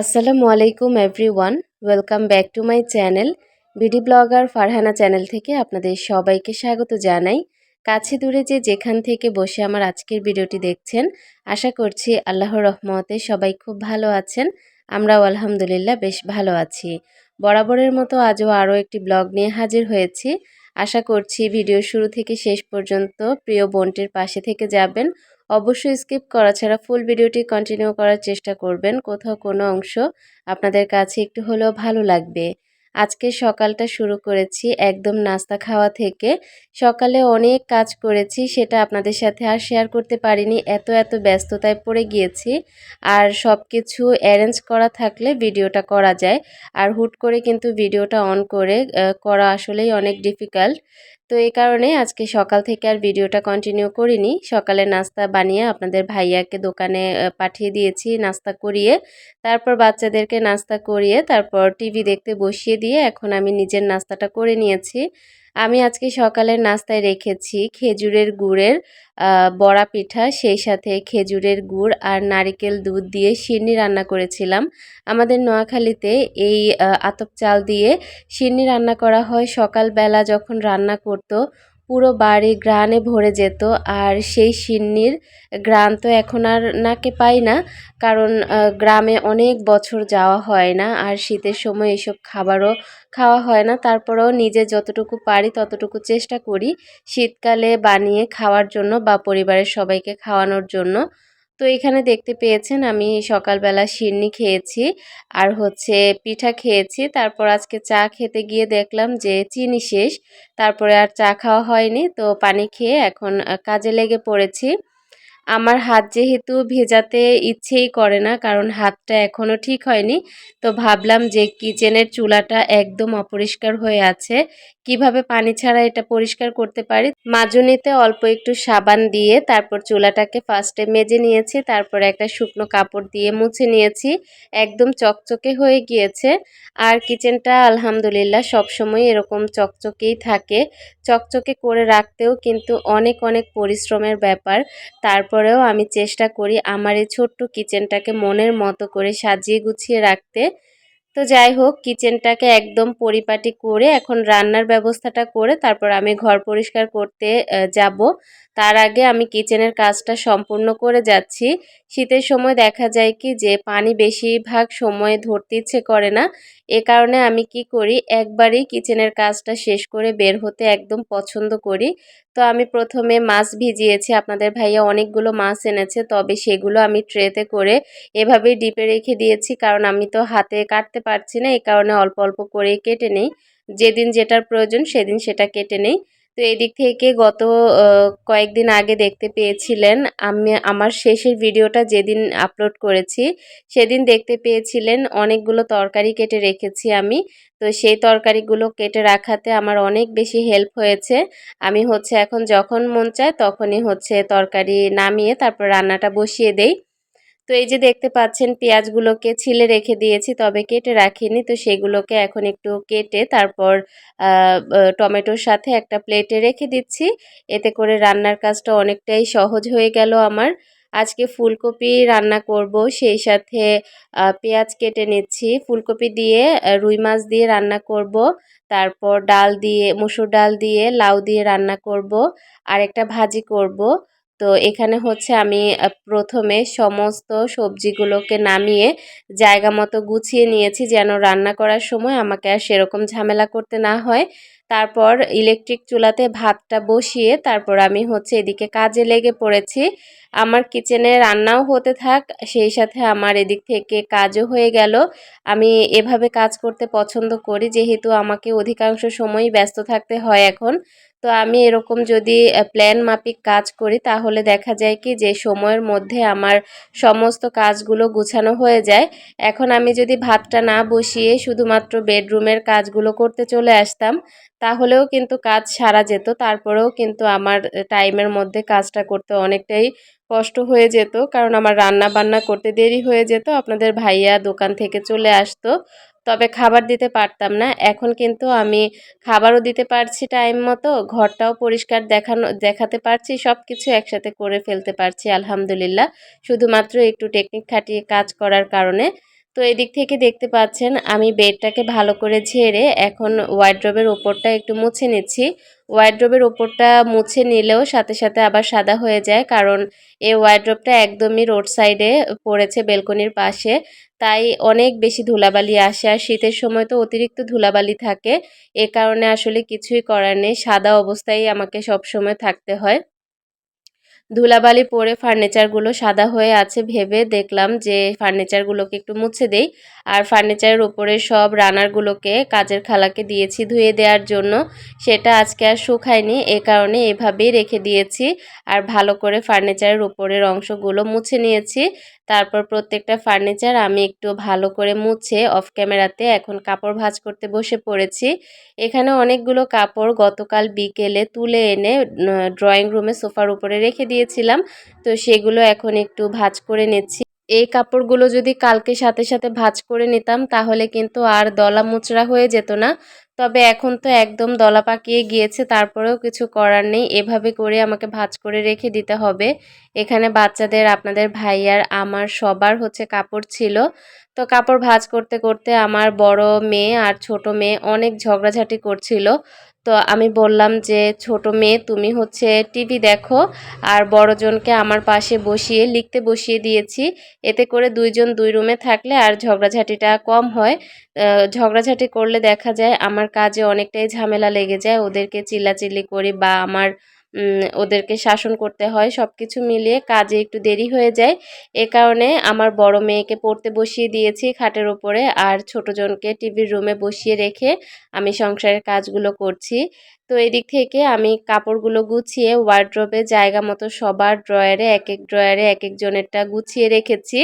আসসালামু আলাইকুম everyone welcome back to my channel BD blogger Farhana channel থেকে আপনাদের সবাইকে স্বাগত জানাই। কাছে দূরে যে যেখান থেকে বসে আমার আজকের ভিডিওটি দেখছেন, আশা করছি আল্লাহর রহমতে সবাই খুব ভালো আছেন। আমরাও আলহামদুলিল্লাহ বেশ ভালো আছি। বরাবরের মতো আজও আরও একটি ব্লগ নিয়ে হাজির হয়েছি। আশা করছি ভিডিও শুরু থেকে শেষ পর্যন্ত প্রিয় বোনটির পাশে থেকে যাবেন। অবশ্যই স্কিপ করা ছাড়া ফুল ভিডিওটি কন্টিনিউ করার চেষ্টা করবেন। কোথাও কোনো অংশ আপনাদের কাছে একটু হলেও ভালো লাগবে। আজকে সকালটা শুরু করেছি একদম নাস্তা খাওয়া থেকে। সকালে অনেক কাজ করেছি, সেটা আপনাদের সাথে আর শেয়ার করতে পারিনি। এত এত ব্যস্ততায় পড়ে গিয়েছি। আর সব কিছু অ্যারেঞ্জ করা থাকলে ভিডিওটা করা যায়। আর হুট করে কিন্তু ভিডিওটা অন করে করা আসলেই অনেক ডিফিকাল্ট তো এই কারণে আজকে সকাল থেকে আর ভিডিওটা কন্টিনিউ করিনি। সকালে নাস্তা বানিয়ে আপনাদের ভাইয়াকে দোকানে পাঠিয়ে দিয়েছি নাস্তা করিয়ে। তারপর বাচ্চাদেরকে নাস্তা করিয়ে তারপর টিভি দেখতে বসিয়ে দিয়ে এখন আমি নিজের নাস্তাটা করে নিয়েছি। আমি আজকে সকালের নাস্তায় রেখেছি খেজুরের গুড়ের বড়া পিঠা, সেই সাথে খেজুরের গুড় আর নারিকেল দুধ দিয়ে সিন্নি রান্না করেছিলাম। আমাদের নোয়াখালীতে এই আতপ চাল দিয়ে সিন্নি রান্না করা হয় সকালবেলা যখন রান্না করতো পুরো বাড়ি গ্রানে ভরে যেত আর সেই সিন্নির গ্রান তো এখন আর নাকে পাই না, কারণ গ্রামে অনেক বছর যাওয়া হয় না আর শীতের সময় এসব খাবারও খাওয়া হয় না। তারপরেও নিজে যতটুকু পারি ততটুকু চেষ্টা করি শীতকালে বানিয়ে খাওয়ার জন্য বা পরিবারের সবাইকে খাওয়ানোর জন্য। তো এখানে দেখতে পেয়েছেন আমি সকালবেলা শিরনি খেয়েছি আর হচ্ছে পিঠা খেয়েছি। তারপর আজকে চা খেতে গিয়ে দেখলাম যে চিনি শেষ। তারপরে আর চা খাওয়া হয়নি। তো পানি খেয়ে এখন কাজে লেগে পড়েছি। আমার হাত যেহেতু ভেজাতে ইচ্ছেই করে না, কারণ হাতটা এখনও ঠিক হয়নি, তো ভাবলাম যে কিচেনের চুলাটা একদম অপরিষ্কার হয়ে আছে। কীভাবে পানি ছাড়া এটা পরিষ্কার করতে পারি? মাজুনিতে অল্প একটু সাবান দিয়ে তারপর চুলাটাকে ফার্স্টে মেজে নিয়েছি, তারপর একটা শুকনো কাপড় দিয়ে মুছে নিয়েছি। একদম চকচকে হয়ে গিয়েছে। আর কিচেনটা আলহামদুলিল্লাহ সবসময় এরকম চকচকেই থাকে। চকচকে করে রাখতেও কিন্তু অনেক অনেক পরিশ্রমের ব্যাপার। তারপরেও আমি চেষ্টা করি আমার এই ছোট্ট কিচেনটাকে মনের মতো করে সাজিয়ে গুছিয়ে রাখতে। তো যাই হোক, কিচেনটাকে একদম পরিপাটি করে এখন রান্নার ব্যবস্থাটা করে তারপর আমি ঘর পরিষ্কার করতে যাব। তার আগে আমি কিচেনের কাজটা সম্পূর্ণ করে যাচ্ছি। শীতের সময় দেখা যায় কি যে পানি বেশিরভাগ সময়ে ধরতে ইচ্ছে করে না। এ কারণে আমি কি করি, একবারই কিচেনের কাজটা শেষ করে বের হতে একদম পছন্দ করি। তো আমি প্রথমে মাছ ভিজিয়েছি, আপনাদের ভাইয়া অনেকগুলো মাছ এনেছে, তবে সেগুলো আমি ট্রেতে করে এভাবেই ডিপে রেখে দিয়েছি, কারণ আমি তো হাতে কাটতে পারছি না, এ কারণে অল্প অল্প করেই কেটে নেই। যেদিন যেটার প্রয়োজন সেদিন সেটা কেটে নেই। তো এদিক থেকে গত কয়েকদিন আগে দেখতে পেয়েছিলেন আমি, আমার শেষের ভিডিওটা যেদিন আপলোড করেছি, সেদিন দেখতে পেয়েছিলেন অনেকগুলো তরকারি কেটে রেখেছি আমি। তো সেই তরকারিগুলো কেটে রাখাতে আমার অনেক বেশি হেল্প হয়েছে। আমি হচ্ছে এখন যখন মন চায় তখনই হচ্ছে তরকারি নামিয়ে তারপর রান্নাটা বসিয়ে দেই। তো এই যে দেখতে পাচ্ছেন, পেঁয়াজগুলোকে ছিলে রেখে দিয়েছি, তবে কেটে রাখিনি। তো সেগুলোকে এখন একটু কেটে তারপর টমেটোর সাথে একটা প্লেটে রেখে দিচ্ছি। এতে করে রান্নার কাজটা অনেকটাই সহজ হয়ে গেল আমার। আজকে ফুলকপি রান্না করব, সেই সাথে পেঁয়াজ কেটে নিচ্ছি। ফুলকপি দিয়ে রুই মাছ দিয়ে রান্না করব। তারপর ডাল দিয়ে, মুসুর ডাল দিয়ে, লাউ দিয়ে রান্না করব। আর একটা ভাজি করব। তো এখানে হচ্ছে আমি প্রথমে সমস্ত সবজিগুলোকে নামিয়ে জায়গা মতো গুছিয়ে নিয়েছি যেন রান্না করার সময় আমাকে আর সেরকম ঝামেলা করতে না হয়। তারপর ইলেকট্রিক চুলাতে ভাতটা বসিয়ে তারপর আমি হচ্ছে এদিকে কাজে লেগে পড়েছি। আমার কিচেনে রান্নাও হতে থাক, সেই সাথে আমার এদিক থেকে কাজও হয়ে গেল। আমি এভাবে কাজ করতে পছন্দ করি, যেহেতু আমাকে অধিকাংশ সময়ই ব্যস্ত থাকতে হয় এখন। তো আমি এরকম যদি প্ল্যান মাফিক কাজ করি, তাহলে দেখা যায় কি যে, সময়ের মধ্যে আমার সমস্ত কাজগুলো গুছানো হয়ে যায়। এখন আমি যদি ভাতটা না বসিয়ে শুধুমাত্র বেডরুমের কাজগুলো করতে চলে আসতাম, তাহলেও কিন্তু কাজ সারা যেত। তারপরেও কিন্তু আমার টাইমের মধ্যে কাজটা করতে অনেকটাই কষ্ট হয়ে যেত। কারণ আমার রান্না বান্না করতে দেরি হয়ে যেত। আপনাদের ভাইয়া দোকান থেকে চলে আসতো। তবে খাবার দিতে পারতাম না। এখন কিন্তু আমি খাবারও দিতে পারছি টাইম মতো, ঘরটাও পরিষ্কার দেখানো, দেখাতে পারছি সব কিছু একসাথে করে ফেলতে পারছি, আলহামদুলিল্লাহ। শুধুমাত্র একটু টেকনিক খাটিয়ে কাজ করার কারণে। তো এদিক থেকে দেখতে পাচ্ছেন, আমি বেডটাকে ভালো করে ঝেড়ে এখন ওয়ার্ড্রবের ওপরটা একটু মুছে নিচ্ছি। ওয়ার্ড্রবের ওপরটা মুছে নিলেও সাথে সাথে আবার সাদা হয়ে যায়, কারণ এই ওয়ার্ড্রবটা একদমই রোড সাইডে পড়েছে বেলকনির পাশে। তাই অনেক বেশি ধুলাবালি আসে, আর শীতের সময় তো অতিরিক্ত ধুলাবালি থাকে। এ কারণে আসলে কিছুই করার নেই, সাদা অবস্থায় আমাকে সবসময় থাকতে হয়। ধুলাবালি পরে ফার্নিচারগুলো সাদা হয়ে আছে ভেবে দেখলাম যে ফার্নিচারগুলোকে একটু মুছে দেই। আর ফার্নিচারের উপরে সব রানারগুলোকে কাজের খালাকে দিয়েছি ধুয়ে দেওয়ার জন্য। সেটা আজকে আর শুকায়নি, এ কারণে এভাবেই রেখে দিয়েছি। আর ভালো করে ফার্নিচারের উপরের অংশগুলো মুছে নিয়েছি। তারপর প্রত্যেকটা ফার্নিচার আমি একটু ভালো করে মুছে অফ ক্যামেরাতে এখন কাপড় ভাঁজ করতে বসে পড়েছি। এখানে অনেকগুলো কাপড় গতকাল বিকেলে তুলে এনে ড্রয়িং রুমে সোফার উপরে রেখে দিয়েছিলাম। তো সেগুলো এখন একটু ভাঁজ করে নিচ্ছি। এই কাপড়গুলো যদি কালকে সাথে সাথে ভাজ করে নিতাম, তাহলে কিন্তু আর দলা মুচড়া হয়ে যেত না। তবে এখন তো একদম দলা পাকিয়ে গিয়েছে, তারপরেও কিছু করার নেই। এভাবে করে আমাকে ভাজ করে রেখে দিতে হবে। এখানে বাচ্চাদের, আপনাদের ভাইয়ার আমার সবার হচ্ছে কাপড় ছিল। তো কাপড় ভাজ করতে করতে আমার বড় মেয়ে আর ছোট মেয়ে অনেক ঝগড়াঝাটি করছিল। তো আমি বললাম যে, ছোট মেয়ে, তুমি হচ্ছে টিভি দেখো আর বড়জনকে আমার পাশে বসিয়ে, লিখতে বসিয়ে দিয়েছি। এতে করে দুইজন দুই রুমে থাকলে আর ঝগড়াঝাটিটা কম হয়। ঝগড়াঝাটি করলে দেখা যায় আমার কাজে অনেকটাই ঝামেলা লেগে যায়। ওদেরকে চিল্লাচিল্লি করি বা আমার ওদেরকে শাসন করতে হয় সব কিছু মিলিয়ে কাজে একটু দেরি হয়ে যায়। এ কারণে আমার বড় মেয়েকে পড়তে বসিয়ে দিয়েছি খাটের ওপরে, আর ছোটজনকে টিভির রুমে বসিয়ে রেখে আমি সংসারের কাজগুলো করছি। তো এদিক থেকে আমি কাপড়গুলো গুছিয়ে ওয়ার্ড্রপে জায়গা মতো সবার ড্রয়ারে এক এক ড্রয়ারে এক একজনেরটা গুছিয়ে রেখেছি।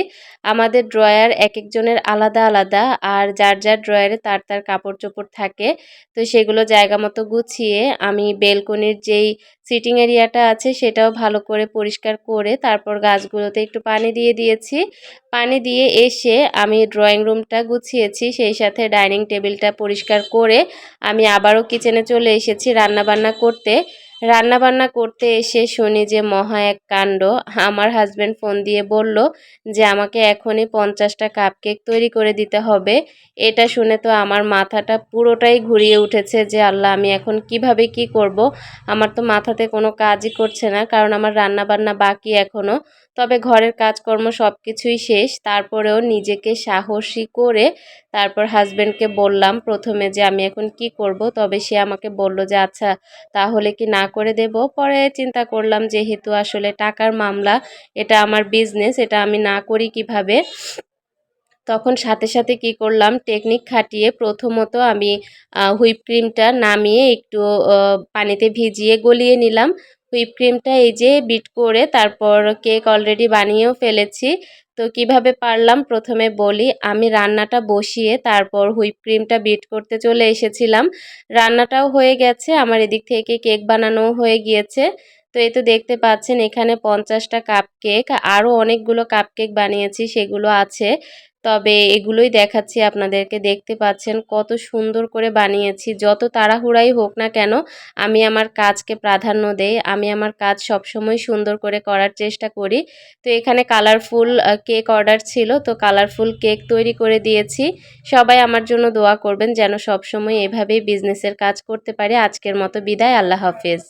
আমাদের ড্রয়ার এক একজনের আলাদা আলাদা আর যার যার ড্রয়ারে তার তার কাপড় চোপড় থাকে। তো সেগুলো জায়গা মতো গুছিয়ে আমি বেলকনির যেই সিটিং এরিয়াটা আছে সেটাও ভালো করে পরিষ্কার করে তারপর গাছগুলোতে একটু পানি দিয়ে দিয়েছি। পানি দিয়ে এসে আমি ড্রয়িং রুমটা গুছিয়েছি। সেই সাথে ডাইনিং টেবিলটা পরিষ্কার করে আমি আবারও কিচেনে চলে এসেছি। রান্নাবান্না করতে রান্নাবান্না করতে এসে শুনি যে মহা এক কাণ্ড। আমার হাজব্যান্ড ফোন দিয়ে বলল যে আমাকে এখনই পঞ্চাশটা কাপ কেক তৈরি করে দিতে হবে। এটা শুনে তো আমার মাথাটা পুরোটাই ঘুরিয়ে উঠেছে যে আল্লাহ, আমি এখন কীভাবে কি করব? আমার তো মাথাতে কোনো কাজই করছে না, কারণ আমার রান্নাবান্না বাকি এখনও তবে ঘরের কাজকর্ম সব কিছুই শেষ, তারপরেও নিজেকে সাহসী করে তারপর হাজব্যান্ডকে বললাম প্রথমে যে আমি এখন কি করব? তবে সে আমাকে বলল যে আচ্ছা তাহলে কি না করে দেব? পরে চিন্তা করলাম যেহেতু আসলে টাকার মামলা, এটা আমার বিজনেস এটা আমি না করি কীভাবে? তখন সাথে সাথে কি করলাম টেকনিক খাটিয়ে প্রথমত আমি হুইপ ক্রিমটা নামিয়ে একটু পানিতে ভিজিয়ে গলিয়ে নিলাম। হুইপ ক্রিমটা এই যে বিট করে তারপর কেক অলরেডি বানিয়েও ফেলেছি। তো কীভাবে পারলাম? প্রথমে বলি, আমি রান্নাটা বসিয়ে তারপর হুইপ ক্রিমটা বিট করতে চলে এসেছিলাম। রান্নাটাও হয়ে গেছে, আমার এদিক থেকে কেক বানানো হয়ে গিয়েছে। তো এই তো দেখতে পাচ্ছেন, এখানে পঞ্চাশটা কাপ কেক আরও অনেকগুলো কাপ কেক বানিয়েছি, সেগুলো আছে। তবে এগুলোই দেখাচ্ছি, আপনাদেরকে দেখতে পাচ্ছেন কত সুন্দর করে বানিয়েছি। যত তাড়াহুড়াই হোক না কেন, আমি আমার কাজকে প্রাধান্য দেই, আমি আমার কাজ সবসময় সুন্দর করে করার চেষ্টা করি। তো এখানে কালারফুল কেক অর্ডার ছিল, তো কালারফুল কেক তৈরি করে দিয়েছি। সবাই আমার জন্য দোয়া করবেন যেন সবসময় এভাবেই বিজনেসের কাজ করতে পারি। আজকের মতো বিদায়, আল্লাহ হাফেজ।